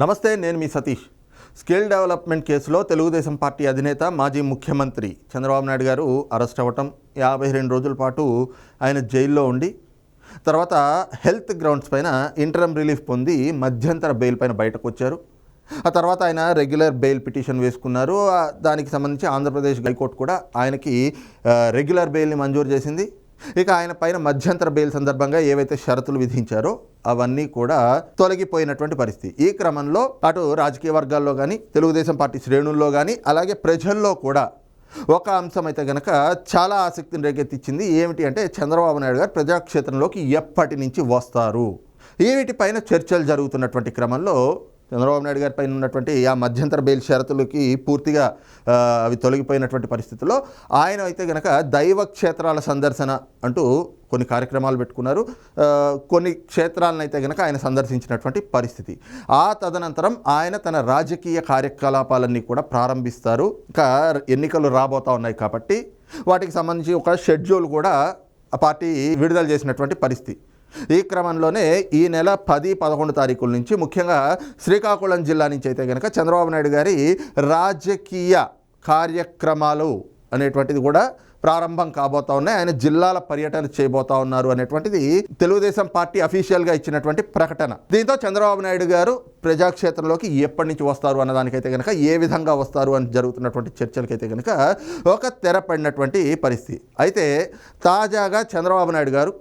నమస్తే నేను మీ Satish. Skill development కేసులో తెలుగుదేశం పార్టీ అధినేత మాజీ ముఖ్యమంత్రి చంద్రబాబు నాయుడు గారు అరెస్ట్ అవ్వటం యాభై రెండు రోజుల పాటు ఆయన జైల్లో ఉండి తర్వాత హెల్త్ గ్రౌండ్స్ పైన ఇంటరం రిలీఫ్ పొంది మధ్యంతర బెయిల్ పైన బయటకు వచ్చారు ఆ తర్వాత ఆయన రెగ్యులర్ బెయిల్ పిటిషన్ వేసుకున్నారు. దానికి సంబంధించి ఆంధ్రప్రదేశ్ హైకోర్టు కూడా ఆయనకి రెగ్యులర్ బెయిల్ని మంజూరు చేసింది. ఇక ఆయన పైన మధ్యంతర బెయిల్ సందర్భంగా ఏవైతే షరతులు విధించారో అవన్నీ కూడా తొలగిపోయినటువంటి పరిస్థితి. ఈ క్రమంలో అటు రాజకీయ వర్గాల్లో కానీ తెలుగుదేశం పార్టీ శ్రేణుల్లో కానీ అలాగే ప్రజల్లో కూడా ఒక అంశం అయితే గనక చాలా ఆసక్తిని రేకెత్తించింది ఏమిటి అంటే చంద్రబాబు నాయుడు గారు ప్రజాక్షేత్రంలోకి ఎప్పటి నుంచి వస్తారు? ఈ వీటిపైన చర్చలు జరుగుతున్నటువంటి క్రమంలో చంద్రబాబు నాయుడు గారి పైన ఉన్నటువంటి ఆ మధ్యంతర బెయిల్ షరతులకి పూర్తిగా అవి తొలగిపోయినటువంటి పరిస్థితుల్లో ఆయన అయితే గనక దైవ క్షేత్రాల సందర్శన అంటూ కొన్ని కార్యక్రమాలు పెట్టుకున్నారు. కొన్ని క్షేత్రాలను అయితే గనక ఆయన సందర్శించినటువంటి పరిస్థితి. ఆ తదనంతరం ఆయన తన రాజకీయ కార్యకలాపాలన్నీ కూడా ప్రారంభిస్తారు. ఇంకా ఎన్నికలు రాబోతా ఉన్నాయి కాబట్టి వాటికి సంబంధించి ఒక షెడ్యూల్ కూడా ఆ పార్టీ విడుదల చేసినటువంటి పరిస్థితి. ఈ క్రమంలోనే ఈ నెల పది పదకొండు తారీఖుల నుంచి ముఖ్యంగా శ్రీకాకుళం జిల్లా నుంచి అయితే కనుక చంద్రబాబు నాయుడు గారి రాజకీయ కార్యక్రమాలు అనేటువంటిది కూడా ప్రారంభం కాబోతా ఉన్నాయి. ఆయన జిల్లాల పర్యటన చేయబోతా ఉన్నారు అనేటువంటిది తెలుగుదేశం పార్టీ అఫీషియల్గా ఇచ్చినటువంటి ప్రకటన. దీంతో చంద్రబాబు నాయుడు గారు ప్రజాక్షేత్రంలోకి ఎప్పటి నుంచి వస్తారు అన్నదానికైతే కనుక ఏ విధంగా వస్తారు అని జరుగుతున్నటువంటి చర్చలకైతే కనుక ఒక తెరపడినటువంటి పరిస్థితి. అయితే తాజాగా చంద్రబాబు నాయుడు గారు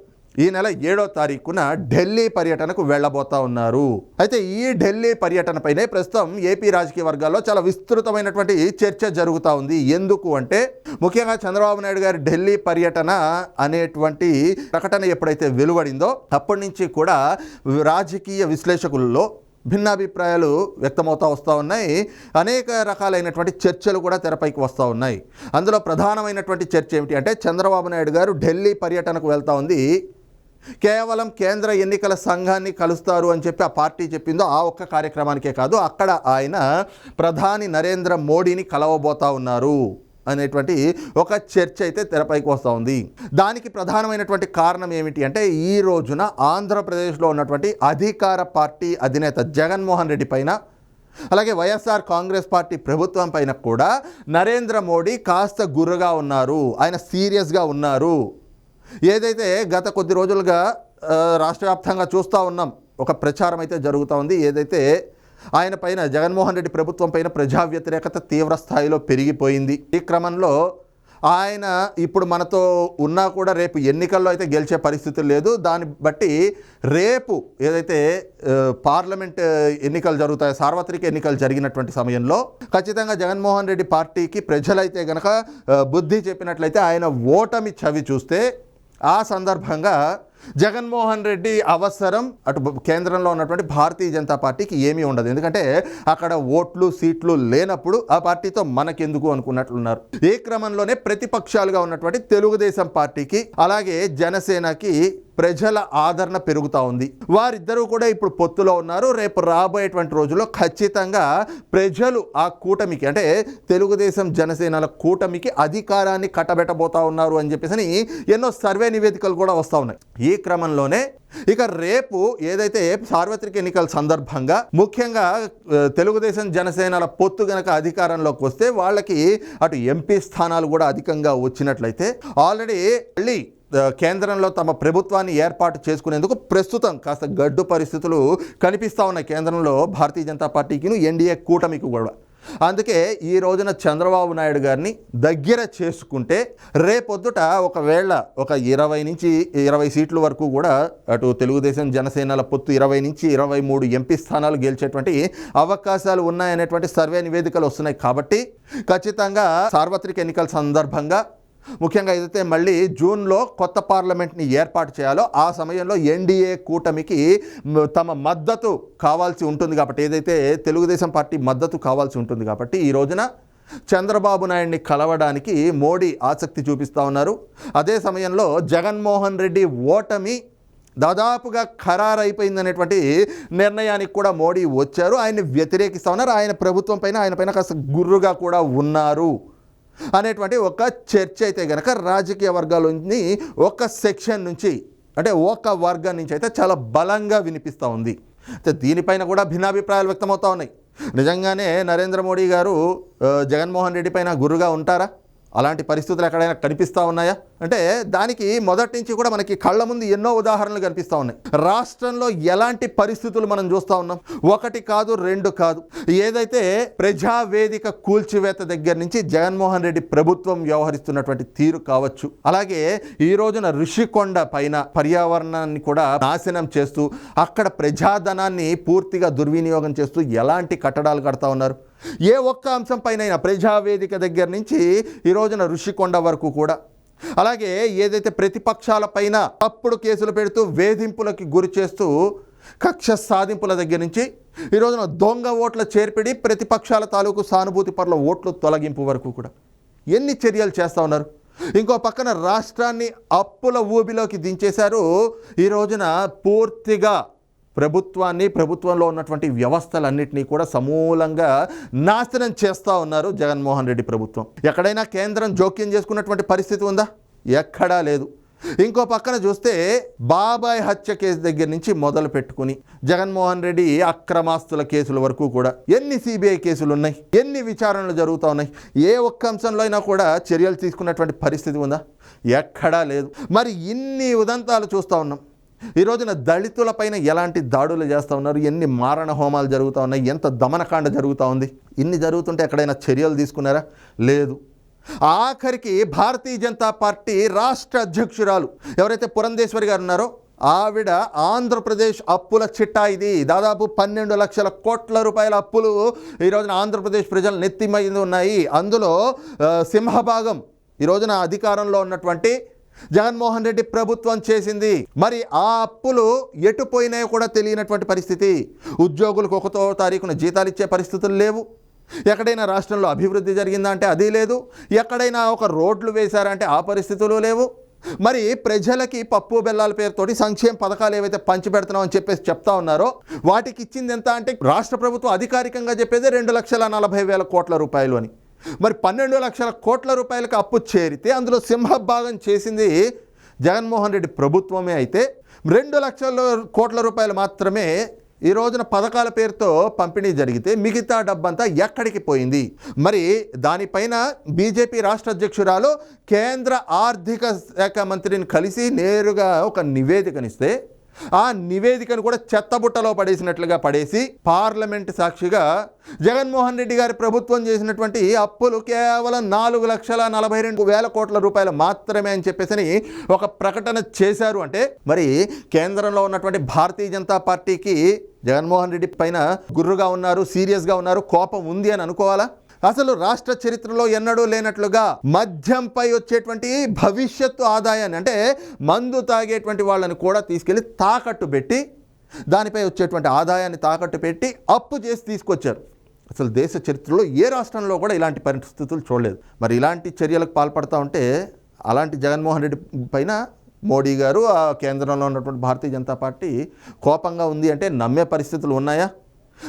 ఈ నెల ఏడో తారీఖున ఢిల్లీ పర్యటనకు వెళ్ళబోతా ఉన్నారు. అయితే ఈ ఢిల్లీ పర్యటనపైనే ప్రస్తుతం ఏపీ రాజకీయ వర్గాల్లో చాలా విస్తృతమైనటువంటి చర్చ జరుగుతూ ఉంది. ఎందుకు అంటే ముఖ్యంగా చంద్రబాబు నాయుడు గారి ఢిల్లీ పర్యటన అనేటువంటి ప్రకటన ఎప్పుడైతే వెలువడిందో అప్పటి నుంచి కూడా రాజకీయ విశ్లేషకుల్లో భిన్నాభిప్రాయాలు వ్యక్తమవుతూ వస్తూ ఉన్నాయి. అనేక రకాలైనటువంటి చర్చలు కూడా తెరపైకి వస్తూ ఉన్నాయి. అందులో ప్రధానమైనటువంటి చర్చ ఏమిటి అంటే చంద్రబాబు నాయుడు గారు ఢిల్లీ పర్యటనకు వెళ్తా ఉంది. కేవలం కేంద్ర ఎన్నికల సంఘాన్ని కలుస్తారు అని చెప్పి ఆ పార్టీ చెప్పిందో ఆ ఒక్క కార్యక్రమానికే కాదు అక్కడ ఆయన ప్రధాని నరేంద్ర మోడీని కలవబోతా ఉన్నారు అనేటువంటి ఒక చర్చ అయితే తెరపైకి వస్తూ ఉంది. దానికి ప్రధానమైనటువంటి కారణం ఏమిటి అంటే ఈ రోజున ఆంధ్రప్రదేశ్లో ఉన్నటువంటి అధికార పార్టీ అధినేత జగన్మోహన్ రెడ్డి పైన అలాగే వైఎస్ఆర్ కాంగ్రెస్ పార్టీ ప్రభుత్వం పైన కూడా నరేంద్ర మోడీ కాస్త గుర్రగా ఉన్నారు ఆయన సీరియస్గా ఉన్నారు. ఏదైతే గత కొద్ది రోజులుగా రాష్ట్ర వ్యాప్తంగా చూస్తూ ఉన్నాం ఒక ప్రచారం అయితే జరుగుతూ ఉంది. ఏదైతే ఆయన పైన జగన్మోహన్ రెడ్డి ప్రభుత్వం పైన ప్రజా వ్యతిరేకత తీవ్ర స్థాయిలో పెరిగిపోయింది. ఈ క్రమంలో ఆయన ఇప్పుడు మనతో ఉన్నా కూడా రేపు ఎన్నికల్లో అయితే గెలిచే పరిస్థితి లేదు. దాన్ని బట్టి రేపు ఏదైతే పార్లమెంట్ ఎన్నికలు జరుగుతాయో సార్వత్రిక ఎన్నికలు జరిగినటువంటి సమయంలో ఖచ్చితంగా జగన్మోహన్ రెడ్డి పార్టీకి ప్రజలైతే గనక బుద్ధి చెప్పినట్లయితే ఆయన ఓటమి చవి చూస్తే ఆ సందర్భంగా జగన్మోహన్ రెడ్డి అవసరం అటు కేంద్రంలో ఉన్నటువంటి భారతీయ జనతా పార్టీకి ఏమీ ఉండదు. ఎందుకంటే అక్కడ ఓట్లు సీట్లు లేనప్పుడు ఆ పార్టీతో మనకెందుకు అనుకున్నట్లున్నారు. ఈ క్రమంలోనే ప్రతిపక్షాలుగా ఉన్నటువంటి తెలుగుదేశం పార్టీకి అలాగే జనసేనకి ప్రజల ఆదరణ పెరుగుతూ ఉంది. వారిద్దరూ కూడా ఇప్పుడు పొత్తులో ఉన్నారు. రేపు రాబోయేటువంటి రోజుల్లో ఖచ్చితంగా ప్రజలు ఆ కూటమికి అంటే తెలుగుదేశం జనసేనల కూటమికి అధికారాన్ని కట్టబెట్టబోతా ఉన్నారు అని చెప్పేసి ఎన్నో సర్వే నివేదికలు కూడా వస్తూ ఉన్నాయి. ఈ క్రమంలోనే ఇక రేపు ఏదైతే సార్వత్రిక ఎన్నికల సందర్భంగా ముఖ్యంగా తెలుగుదేశం జనసేనల పొత్తు గనక అధికారంలోకి వస్తే వాళ్ళకి అటు ఎంపీ స్థానాలు కూడా అధికంగా వచ్చినట్లయితే ఆల్రెడీ మళ్ళీ కేంద్రంలో తమ ప్రభుత్వాన్ని ఏర్పాటు చేసుకునేందుకు ప్రస్తుతం కాస్త గడ్డు పరిస్థితులు కనిపిస్తూ ఉన్నాయి కేంద్రంలో భారతీయ జనతా పార్టీకి ఎన్డీఏ కూటమికి కూడా. అందుకే ఈ రోజున చంద్రబాబు నాయుడు గారిని దగ్గర చేసుకుంటే రేపొద్దుట ఒకవేళ ఒక ఇరవై నుంచి ఇరవై సీట్ల వరకు కూడా అటు తెలుగుదేశం జనసేనల పొత్తు ఇరవై నుంచి ఇరవై మూడు ఎంపీ స్థానాలు గెలిచేటువంటి అవకాశాలు ఉన్నాయనేటువంటి సర్వే నివేదికలు వస్తున్నాయి కాబట్టి ఖచ్చితంగా సార్వత్రిక ఎన్నికల సందర్భంగా ముఖ్యంగా ఏదైతే మళ్ళీ జూన్లో కొత్త పార్లమెంట్ని ఏర్పాటు చేయాలో ఆ సమయంలో ఎన్డీఏ కూటమికి తమ మద్దతు కావాల్సి ఉంటుంది కాబట్టి ఏదైతే తెలుగుదేశం పార్టీ మద్దతు కావాల్సి ఉంటుంది కాబట్టి ఈ రోజున చంద్రబాబు నాయుడిని కలవడానికి మోడీ ఆసక్తి చూపిస్తూ ఉన్నారు. అదే సమయంలో జగన్మోహన్ రెడ్డి ఓటమి దాదాపుగా ఖరారైపోయిందనేటువంటి నిర్ణయానికి కూడా మోడీ వచ్చారు. ఆయన్ని వ్యతిరేకిస్తూ ఉన్నారు. ఆయన ప్రభుత్వం పైన ఆయన పైన కాస్త గుర్రుగా కూడా ఉన్నారు. అనేటువంటి ఒక చర్చ అయితే గనక రాజకీయ వర్గాలని ఒక సెక్షన్ నుంచి అంటే ఒక వర్గం నుంచి అయితే చాలా బలంగా వినిపిస్తూ ఉంది. అయితే దీనిపైన కూడా భిన్నాభిప్రాయాలు వ్యక్తమవుతూ ఉన్నాయి. నిజంగానే నరేంద్ర మోడీ గారు జగన్మోహన్ రెడ్డి పైన గురుగా ఉంటారా? అలాంటి పరిస్థితులు ఎక్కడైనా కనిపిస్తూ ఉన్నాయా? అంటే దానికి మొదటి నుంచి కూడా మనకి కళ్ళ ముందు ఎన్నో ఉదాహరణలు కనిపిస్తూ ఉన్నాయి. రాష్ట్రంలో ఎలాంటి పరిస్థితులు మనం చూస్తూ ఉన్నాం? ఒకటి కాదు రెండు కాదు. ఏదైతే ప్రజావేదిక కూల్చివేత దగ్గర నుంచి జగన్మోహన్ రెడ్డి ప్రభుత్వం వ్యవహరిస్తున్నటువంటి తీరు కావచ్చు అలాగే ఈ రోజున ఋషికొండ పైన పర్యావరణాన్ని కూడా నాశనం చేస్తూ అక్కడ ప్రజాధనాన్ని పూర్తిగా దుర్వినియోగం చేస్తూ ఎలాంటి కట్టడాలు కడతా ఉన్నారు? ఏ ఒక్క అంశం పైన ప్రజావేదిక దగ్గర నుంచి ఈ రోజున ఋషికొండ వరకు కూడా అలాగే ఏదైతే ప్రతిపక్షాల పైన కేసులు పెడుతూ వేధింపులకి గురి చేస్తూ కక్ష సాధింపుల దగ్గర నుంచి ఈ రోజున దొంగ ఓట్ల చేర్పిడి ప్రతిపక్షాల తాలూకు సానుభూతి పట్ల ఓట్లు తొలగింపు వరకు కూడా. ఎన్ని చర్యలు చేస్తూ ఉన్నారు? ఇంకో పక్కన రాష్ట్రాన్ని అప్పుల ఊబిలోకి దించేశారు. ఈ రోజున పూర్తిగా ప్రభుత్వాన్ని ప్రభుత్వంలో ఉన్నటువంటి వ్యవస్థలన్నింటినీ కూడా సమూలంగా నాశనం చేస్తూ ఉన్నారు జగన్మోహన్ రెడ్డి ప్రభుత్వం. ఎక్కడైనా కేంద్రం జోక్యం చేసుకున్నటువంటి పరిస్థితి ఉందా? ఎక్కడా లేదు. ఇంకో పక్కన చూస్తే బాబాయ్ హత్య కేసు దగ్గర నుంచి మొదలు పెట్టుకుని జగన్మోహన్ రెడ్డి అక్రమాస్తుల కేసుల వరకు కూడా ఎన్ని సిబిఐ కేసులు ఉన్నాయి? ఎన్ని విచారణలు జరుగుతూ ఉన్నాయి? ఏ ఒక్క అంశంలో అయినా కూడా చర్యలు తీసుకున్నటువంటి పరిస్థితి ఉందా? ఎక్కడా లేదు. మరి ఇన్ని ఉదంతాలు చూస్తూ ఉన్నాం. ఈ రోజున దళితులపైన ఎలాంటి దాడులు చేస్తూ ఉన్నారు? ఎన్ని మారణ హోమాలు జరుగుతూ ఉన్నాయి? ఎంత దమనకాండ జరుగుతూ ఉంది? ఇన్ని జరుగుతుంటే ఎక్కడైనా చర్యలు తీసుకున్నారా? లేదు. ఆఖరికి భారతీయ జనతా పార్టీ రాష్ట్ర అధ్యక్షురాలు ఎవరైతే పురంధేశ్వరి గారు ఉన్నారో ఆవిడ ఆంధ్రప్రదేశ్ అప్పుల చిట్టా ఇది. దాదాపు పన్నెండు లక్షల కోట్ల రూపాయల అప్పులు ఈ రోజున ఆంధ్రప్రదేశ్ ప్రజలు నెత్తిమీద ఉన్నాయి. అందులో సింహభాగం ఈ రోజున అధికారంలో ఉన్నటువంటి జగన్మోహన్ రెడ్డి ప్రభుత్వం చేసింది. మరి ఆ అప్పులు ఎటు పోయినాయో కూడా తెలియనటువంటి పరిస్థితి. ఉద్యోగులకు ఒకటో తారీఖున జీతాలు ఇచ్చే పరిస్థితులు లేవు. ఎక్కడైనా రాష్ట్రంలో అభివృద్ధి జరిగిందా అంటే అది లేదు. ఎక్కడైనా ఒక రోడ్లు వేశారంటే ఆ పరిస్థితులు లేవు. మరి ప్రజలకి పప్పు బెల్లాల పేరుతోటి సంక్షేమ పథకాలు ఏవైతే పంచిపెడుతున్నామని చెప్పేసి చెప్తా ఉన్నారో వాటికి ఇచ్చింది ఎంత అంటే రాష్ట్ర ప్రభుత్వం అధికారికంగా చెప్పేది రెండు లక్షల నలభై వేల కోట్ల రూపాయలు అని. మరి పన్నెండు లక్షల కోట్ల రూపాయలకు అప్పు చేరితే అందులో సింహభాగం చేసింది జగన్మోహన్ రెడ్డి ప్రభుత్వమే అయితే రెండు లక్షల కోట్ల రూపాయలు మాత్రమే ఈ రోజున పథకాల పేరుతో పంపిణీ జరిగితే మిగతా డబ్బంతా ఎక్కడికి పోయింది? మరి దానిపైన బీజేపీ రాష్ట్ర అధ్యక్షురాలు కేంద్ర ఆర్థిక శాఖ మంత్రిని కలిసి నేరుగా ఒక నివేదికనిస్తే ఆ నివేదికను కూడా చెత్తబుట్టలో పడేసినట్లుగా పడేసి పార్లమెంట్ సాక్షిగా జగన్మోహన్ రెడ్డి గారి ప్రభుత్వం చేసినటువంటి అప్పులు కేవలం నాలుగు లక్షల నలభై రెండు వేల కోట్ల రూపాయలు మాత్రమే అని చెప్పేసి ఒక ప్రకటన చేశారు. అంటే మరి కేంద్రంలో ఉన్నటువంటి భారతీయ జనతా పార్టీకి జగన్మోహన్ రెడ్డి పైన గుర్రుగా ఉన్నారు సీరియస్గా ఉన్నారు కోపం ఉంది అని అనుకోవాలా? అసలు రాష్ట్ర చరిత్రలో ఎన్నడూ లేనట్లుగా మద్యంపై వచ్చేటువంటి భవిష్యత్తు ఆదాయాన్ని అంటే మందు తాగేటువంటి వాళ్ళని కూడా తీసుకెళ్ళి తాకట్టు పెట్టి దానిపై వచ్చేటువంటి ఆదాయాన్ని తాకట్టు పెట్టి అప్పు చేసి తీసుకొచ్చారు. అసలు దేశ చరిత్రలో ఏ రాష్ట్రంలో కూడా ఇలాంటి పరిస్థితులు చూడలేదు. మరి ఇలాంటి చర్యలకు పాల్పడతా ఉంటే అలాంటి జగన్మోహన్ రెడ్డి పైన మోడీ గారు ఆ కేంద్రంలో ఉన్నటువంటి భారతీయ జనతా పార్టీ కోపంగా ఉంది అంటే నమ్మే పరిస్థితులు ఉన్నాయా?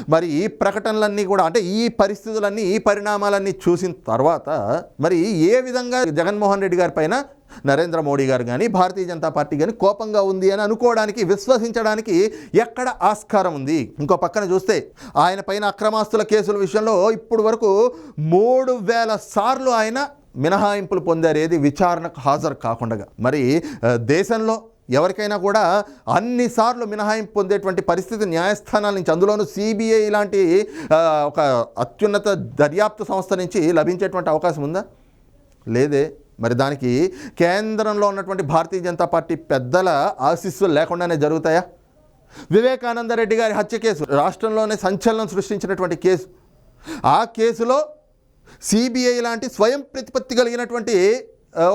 మరి ఈ ప్రకటనలన్నీ కూడా అంటే ఈ పరిస్థితులన్నీ ఈ పరిణామాలన్నీ చూసిన తర్వాత మరి ఏ విధంగా జగన్మోహన్ రెడ్డి గారి పైన నరేంద్ర మోడీ గారు కానీ భారతీయ జనతా పార్టీ కానీ కోపంగా ఉంది అని అనుకోవడానికి విశ్వసించడానికి ఎక్కడ ఆస్కారం ఉంది? ఇంకో పక్కన చూస్తే ఆయన పైన అక్రమాస్తుల కేసుల విషయంలో ఇప్పుడు వరకు మూడు వేల సార్లు ఆయన మినహాయింపులు పొందారు. ఏది విచారణకు హాజరు కాకుండా మరి దేశంలో ఎవరికైనా కూడా అన్నిసార్లు మినహాయింపు పొందేటువంటి పరిస్థితి న్యాయస్థానాల నుంచి అందులోనూ సిబిఐ లాంటి ఒక అత్యున్నత దర్యాప్తు సంస్థ నుంచి లభించేటువంటి అవకాశం ఉందా? లేదే. మరి దానికి కేంద్రంలో ఉన్నటువంటి భారతీయ జనతా పార్టీ పెద్దల ఆశీస్సులు లేకుండానే జరుగుతాయా? వివేకానంద రెడ్డి గారి హత్య కేసు రాష్ట్రంలోనే సంచలనం సృష్టించినటువంటి కేసు. ఆ కేసులో సిబిఐ లాంటి స్వయం ప్రతిపత్తి కలిగినటువంటి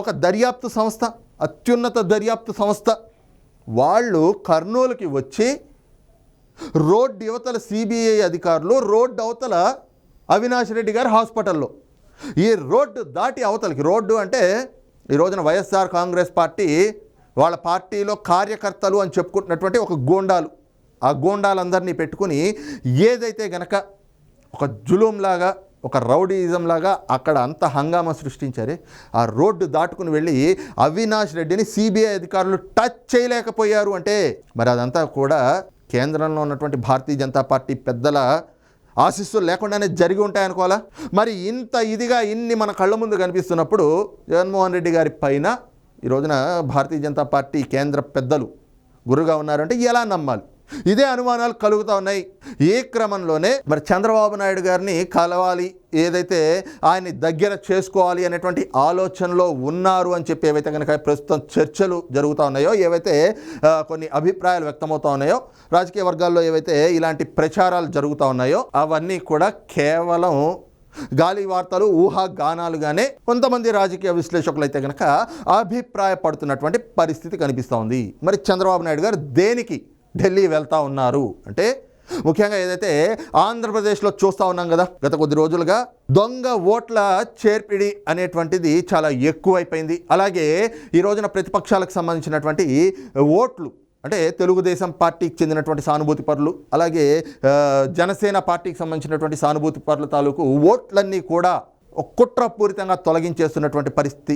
ఒక దర్యాప్తు సంస్థ అత్యున్నత దర్యాప్తు సంస్థ. వాళ్ళు కర్నూలుకి వచ్చి రోడ్ యువతల సిబిఐ అధికారులు రోడ్ అవతల అవినాష్ రెడ్డి గారు హాస్పిటల్లో. ఈ రోడ్డు దాటి అవతలకి రోడ్డు అంటే ఈ రోజున వైఎస్ఆర్ కాంగ్రెస్ పార్టీ వాళ్ళ పార్టీలో కార్యకర్తలు అని చెప్పుకుంటున్నటువంటి ఒక గోండాలు. ఆ గోండాలందరినీ పెట్టుకుని ఏదైతే గనక ఒక జులుంలాగా ఒక రౌడీయిజం లాగా అక్కడ అంత హంగామా సృష్టించారే. ఆ రోడ్డు దాటుకుని వెళ్ళి అవినాష్ రెడ్డిని సిబిఐ అధికారులు టచ్ చేయలేకపోయారు అంటే మరి అదంతా కూడా కేంద్రంలో ఉన్నటువంటి భారతీయ జనతా పార్టీ పెద్దల ఆశీస్సులు లేకుండానే జరిగి ఉంటాయనుకోవాలా? మరి ఇంత ఇదిగా ఇన్ని మన కళ్ళ ముందు కనిపిస్తున్నప్పుడు జగన్మోహన్ రెడ్డి గారి పైన ఈ రోజున భారతీయ జనతా పార్టీ కేంద్ర పెద్దలు గురుగా ఉన్నారంటే ఎలా నమ్మాలి? ఇదే అనుమానాలు కలుగుతూ ఉన్నాయి. ఈ క్రమంలోనే మరి చంద్రబాబు నాయుడు గారిని కలవాలి ఏదైతే ఆయన్ని దగ్గర చేసుకోవాలి అనేటువంటి ఆలోచనలో ఉన్నారు అని చెప్పి ఏవైతే కనుక ప్రస్తుతం చర్చలు జరుగుతూ ఉన్నాయో ఏవైతే కొన్ని అభిప్రాయాలు వ్యక్తమవుతా ఉన్నాయో రాజకీయ వర్గాల్లో ఏవైతే ఇలాంటి ప్రచారాలు జరుగుతూ ఉన్నాయో అవన్నీ కూడా కేవలం గాలి వార్తలు ఊహాగానాలుగానే కొంతమంది రాజకీయ విశ్లేషకులు అయితే కనుక అభిప్రాయపడుతున్నటువంటి పరిస్థితి కనిపిస్తూ ఉంది. మరి చంద్రబాబు నాయుడు గారు దేనికి ఢిల్లీ వెళ్తా ఉన్నారు. అంటే ముఖ్యంగా ఏదైతే ఆంధ్రప్రదేశ్లో చూస్తూ ఉన్నాం కదా గత కొద్ది రోజులుగా దొంగ ఓట్ల చేర్పిడి అనేటువంటిది చాలా ఎక్కువైపోయింది. అలాగే ఈ రోజున ప్రతిపక్షాలకు సంబంధించినటువంటి ఓట్లు అంటే తెలుగుదేశం పార్టీకి చెందినటువంటి సానుభూతి పరులు అలాగే జనసేన పార్టీకి సంబంధించినటువంటి సానుభూతి పరుల తాలూకు ఓట్లన్నీ కూడా ఒక కుట్రపూరితంగా తొలగించేస్తున్నటువంటి పరిస్థితి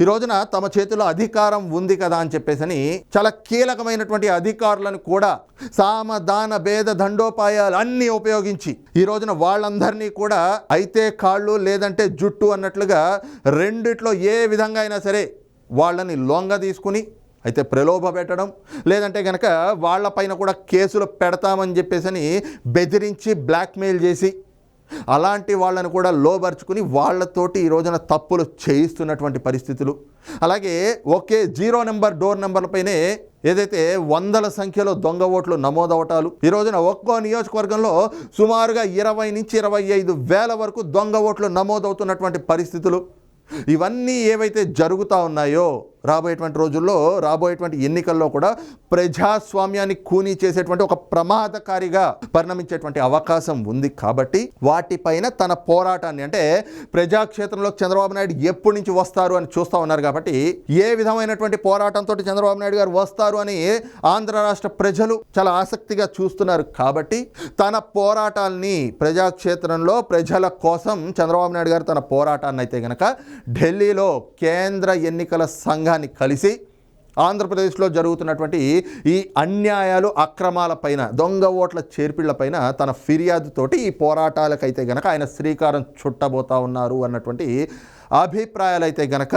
ఈ రోజున తమ చేతిలో అధికారం ఉంది కదా అని చెప్పేసి చాలా కీలకమైనటువంటి అధికారులను కూడా సామదాన భేద దండోపాయాలు అన్నీ ఉపయోగించి ఈ రోజున వాళ్ళందరినీ కూడా అయితే కాళ్ళు లేదంటే జుట్టు అన్నట్లుగా రెండిట్లో ఏ విధంగా అయినా సరే వాళ్ళని లొంగ తీసుకుని అయితే ప్రలోభ పెట్టడం లేదంటే కనుక వాళ్ళపైన కూడా కేసులు పెడతామని చెప్పేసి బెదిరించి బ్లాక్మెయిల్ చేసి అలాంటి వాళ్ళని కూడా లోబరుచుకుని వాళ్ళతోటి ఈ రోజున తప్పులు చేయిస్తున్నటువంటి పరిస్థితులు. అలాగే ఒకే జీరో నెంబర్ డోర్ నెంబర్లపైనే ఏదైతే వందల సంఖ్యలో దొంగ ఓట్లు నమోదవటాలు ఈ రోజున ఒక్కో నియోజకవర్గంలో సుమారుగా ఇరవై నుంచి ఇరవై ఐదు వేల వరకు దొంగ ఓట్లు నమోదవుతున్నటువంటి పరిస్థితులు. ఇవన్నీ ఏవైతే జరుగుతూ ఉన్నాయో రాబోయేటువంటి రోజుల్లో రాబోయేటువంటి ఎన్నికల్లో కూడా ప్రజాస్వామ్యాన్ని కూనీ చేసేటువంటి ఒక ప్రమాదకారిగా పరిణమించేటువంటి అవకాశం ఉంది కాబట్టి వాటిపైన తన పోరాటాన్ని అంటే ప్రజాక్షేత్రంలో చంద్రబాబు నాయుడు ఎప్పటి నుంచి వస్తారు అని చూస్తూ ఉన్నారు కాబట్టి ఏ విధమైనటువంటి పోరాటంతో చంద్రబాబు నాయుడు గారు వస్తారు అని ఆంధ్ర రాష్ట్ర ప్రజలు చాలా ఆసక్తిగా చూస్తున్నారు కాబట్టి తన పోరాటాల్ని ప్రజాక్షేత్రంలో ప్రజల కోసం చంద్రబాబు నాయుడు గారు తన పోరాటాన్ని అయితే గనక ఢిల్లీలో కేంద్ర ఎన్నికల సంఘాన్ని కలిసి ఆంధ్రప్రదేశ్లో జరుగుతున్నటువంటి ఈ అన్యాయాలు అక్రమాలపైన దొంగ ఓట్ల చేర్పిళ్ళపైన తన ఫిర్యాదుతోటి ఈ పోరాటాలకైతే గనక ఆయన శ్రీకారం చుట్టబోతా ఉన్నారు అన్నటువంటి అభిప్రాయాలైతే గనక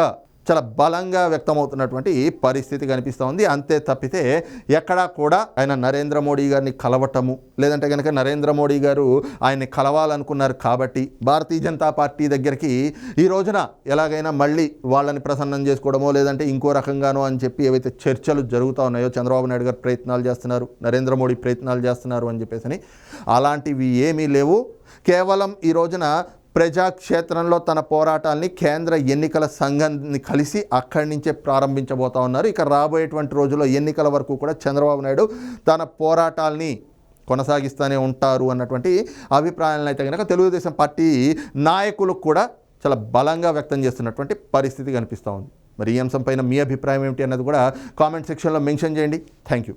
చాలా బలంగా వ్యక్తమవుతున్నటువంటి పరిస్థితి కనిపిస్తూ ఉంది. అంతే తప్పితే ఎక్కడా కూడా ఆయన నరేంద్ర మోడీ గారిని కలవటము లేదంటే కనుక నరేంద్ర మోడీ గారు ఆయన్ని కలవాలనుకున్నారు కాబట్టి భారతీయ జనతా పార్టీ దగ్గరికి ఈ రోజున ఎలాగైనా మళ్ళీ వాళ్ళని ప్రసన్నం చేసుకోవడమో లేదంటే ఇంకో రకంగానో అని చెప్పి ఏవైతే చర్చలు జరుగుతూ ఉన్నాయో చంద్రబాబు నాయుడు గారు ప్రయత్నాలు చేస్తున్నారు నరేంద్ర మోడీ ప్రయత్నాలు చేస్తున్నారు అని చెప్పేసి అలాంటివి ఏమీ లేవు. కేవలం ఈ రోజున ప్రజాక్షేత్రంలో తన పోరాటాల్ని కేంద్ర ఎన్నికల సంఘాన్ని కలిసి అక్కడి నుంచే ప్రారంభించబోతా ఉన్నారు. ఇక రాబోయేటువంటి రోజుల్లో ఎన్నికల వరకు కూడా చంద్రబాబు నాయుడు తన పోరాటాల్ని కొనసాగిస్తూనే ఉంటారు అన్నటువంటి అభిప్రాయాలను అయితే కనుక తెలుగుదేశం పార్టీ నాయకులు కూడా చాలా బలంగా వ్యక్తం చేస్తున్నటువంటి పరిస్థితి కనిపిస్తూ ఉంది. మరి ఈ అంశంపైన మీ అభిప్రాయం ఏమిటి అన్నది కూడా కామెంట్ సెక్షన్లో మెన్షన్ చేయండి. Thank you.